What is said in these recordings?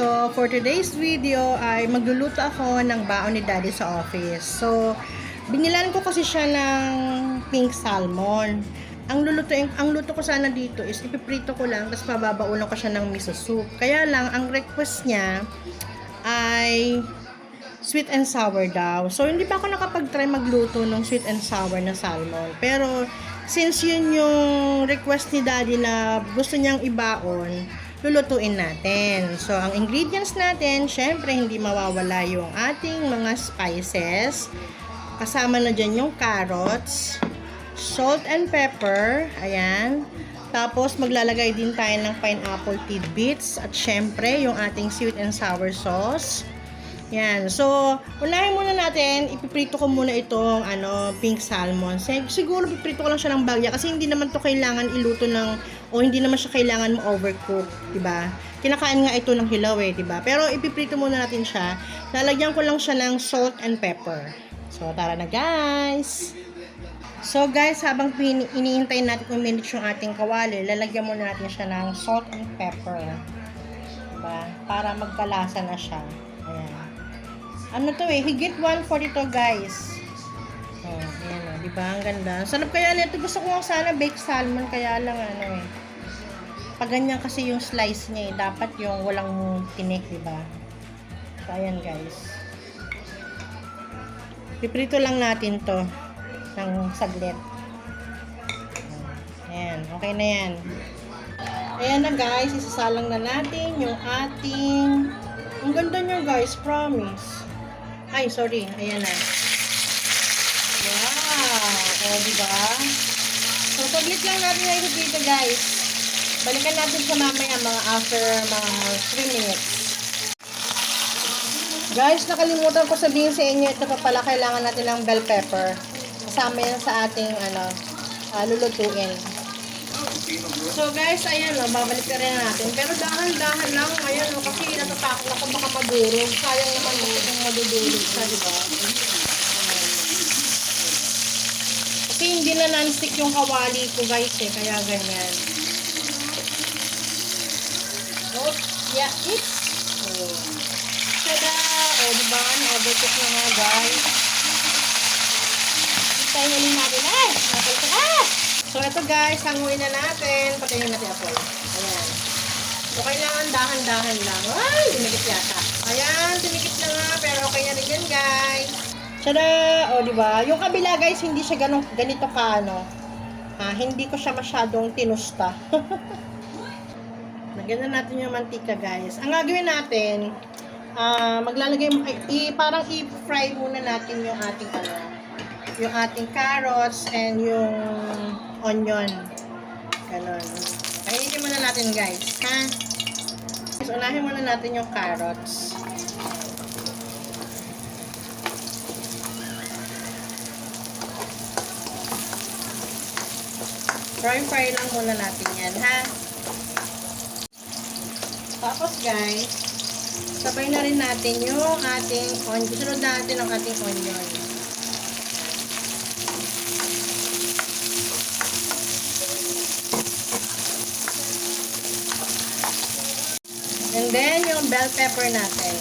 So, for today's video ay magluluto ako ng baon ni Daddy sa office. So, binilan ko kasi siya ng pink salmon. Ang lulutuin, ang luto ko sana dito is ipiprito ko lang tapos pababaunan ko siya ng miso soup. Kaya lang ang request niya ay sweet and sour daw. So, hindi pa ako nakapag-try magluto ng sweet and sour na salmon. Pero, since yun yung request ni Daddy na gusto niyang ibaon, lulutuin natin. So, ang ingredients natin, syempre, hindi mawawala yung ating mga spices. Kasama na dyan yung carrots, salt and pepper, ayan. Tapos, maglalagay din tayo ng pineapple tidbits at syempre, yung ating sweet and sour sauce. Yan. So, unahin muna natin, ipiprito ko muna itong ano, pink salmon. Sig- Siguro piprito ko lang siya ng bagya kasi hindi naman to kailangan iluto ng o hindi naman siya kailangan mo overcook, 'di ba? Kinakain nga ito ng hilaw eh, 'di ba? Pero ipiprito muna natin siya. Lalagyan ko lang siya ng salt and pepper. So, tara na guys. So guys, habang iniintay natin kung minutes yung ating kawali, lalagyan muna natin siya ng salt and pepper. Diba? Para magkalasa na siya. Ayan. Ano to eh, higit 140 to guys. Oh, ayan o, di ba? Ang ganda. Sarap kaya nito. Gusto ko sana baked salmon, kaya lang ano eh. Pag ganyan kasi yung slice niya eh, dapat yung walang tinik, di ba? So, ayan guys. Piprito lang natin to ng saglit. Ayan, okay na yan. Ayan na guys, isasalang na natin yung ating... Ang ganda niya guys, promise. Ay, sorry. Ayan na. Wow! O, diba? So, saglit lang natin na ito dito guys. Balikan natin sa mamaya mga after mga 3 minutes. Guys, nakalimutan ko sabihin sa inyo, ito pa pala kailangan natin ng bell pepper. Kasama yan sa ating ano, ah, lulutuin. So guys, ayan o, babalik na rin natin. Pero dahan-dahan lang, ayan o, kasi natatakot ako baka madurog. Sayang naman o kung madudurog siya, di ba? Kasi hindi na non-stick yung kawali ko guys eh, kaya ganyan. Oh, yeah, it's. Oh. Tada! O, oh, diba? Na-overcook na nga, guys. Hintayin ulit natin. Ay! Napalito ka! So, ito guys, hanguin na natin. Patayin natin apoy. Ayan. So, kailangan dahan-dahan lang. Ay! Tumikit yata. Ayan, tumikit na nga. Pero okay na rin yan, guys. Tada! O, diba? Yung kabila, guys, hindi siya ganong, ganito ka, ano. Ha, hindi ko siya masyadong tinusta. Lagyan na natin yung mantika, guys. Ang gagawin natin, ah maglalagay, ay, i, parang i-fry muna natin yung ating, ano, yung ating carrots and yung onion. Ganon. Kainin muna natin, guys. Ha? So, unahin muna natin yung carrots. Fry-fry lang muna natin yan, ha? Tapos, guys, sabay na rin natin yung ating onion. Sunod natin ang ating onion. And then, yung bell pepper natin.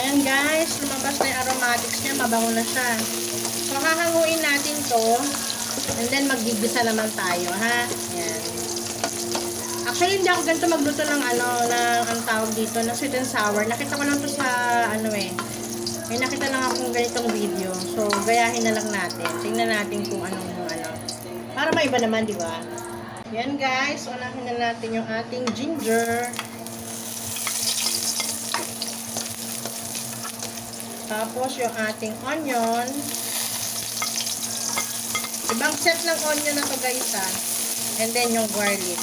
Ayan guys, lumabas na yung aromatics niya, mabango na siya. So, hahanguin natin to. And then, magigisa naman tayo, ha? Ayan. Actually, hindi ako ganito magluto ng ano, ng ang tawag dito, ng sweet and sour. Nakita ko lang to sa, ano eh, may nakita lang akong ganitong video. So, gayahin na lang natin. Tingnan natin kung anong, ano. Para maiba naman, di ba? Yan guys, unahin na natin yung ating ginger. Tapos yung ating onion. Ibang set ng onion na to guys ha. And then yung garlic.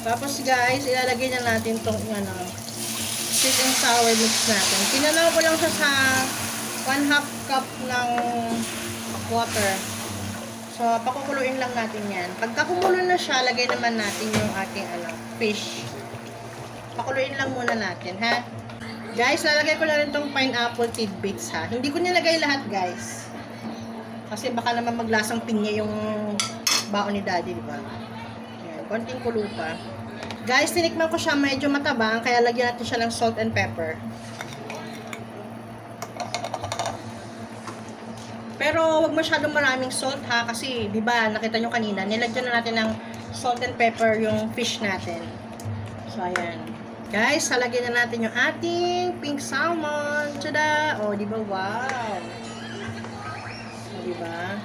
Tapos guys, ilalagay na natin tong ano, sweet and sour mix natin. Kinanaw ko lang siya sa 1 half cup ng water. So, pakukuluin lang natin yan. Pagka kumulo na siya, lagay naman natin yung ating ano, fish. Pakuluin lang muna natin, ha? Guys, lalagay ko na rin tong pineapple tidbits, ha? Hindi ko nilagay lahat, guys. Kasi baka naman maglasang pinya yung baon ni daddy, di ba? Ayan, konting kulo. Guys, tinikman ko siya medyo matabang, kaya lagyan natin siya ng salt and pepper. Pero wag masyadong maraming salt ha kasi 'di ba nakita nyo kanina nilagyan na natin ng salt and pepper yung fish natin. So ayan. Guys, halagyan na natin yung ating pink salmon. Tada! Oh, 'di ba? Wow. Oh, 'di ba?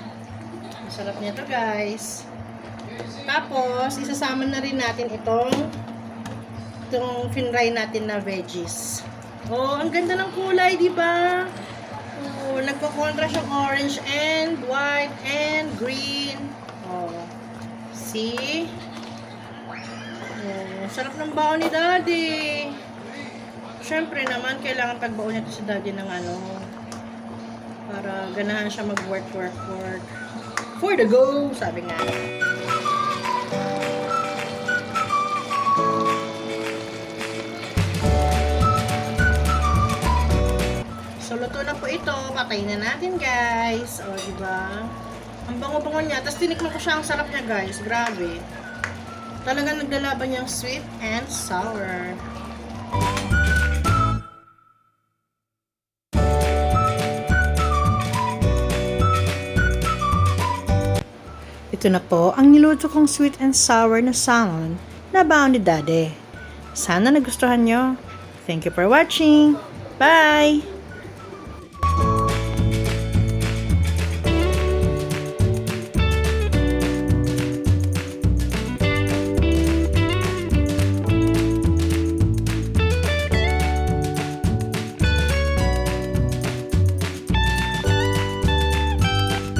Masarap niya to, guys. Tapos, isasama na rin natin itong itong finry natin na veggies. Oh, ang ganda ng kulay, 'di ba? Oh, nagko-contrast yung orange and white and green. Oh. See? Oh, sarap ng baon ni Daddy. Siyempre naman, kailangan pagbaon niya si Daddy ng ano, para ganahan siya mag-work, work, work. For the go, sabi nga. So, luto na po ito. Patayin na natin, guys. O, di ba? Ang bango-bango niya. Tapos, tinikman ko siya. Ang sarap niya, guys. Grabe. Talagang naglalaban yung sweet and sour. Ito na po ang niluto kong sweet and sour na salmon na baon ni Daddy. Sana nagustuhan nyo. Thank you for watching. Bye!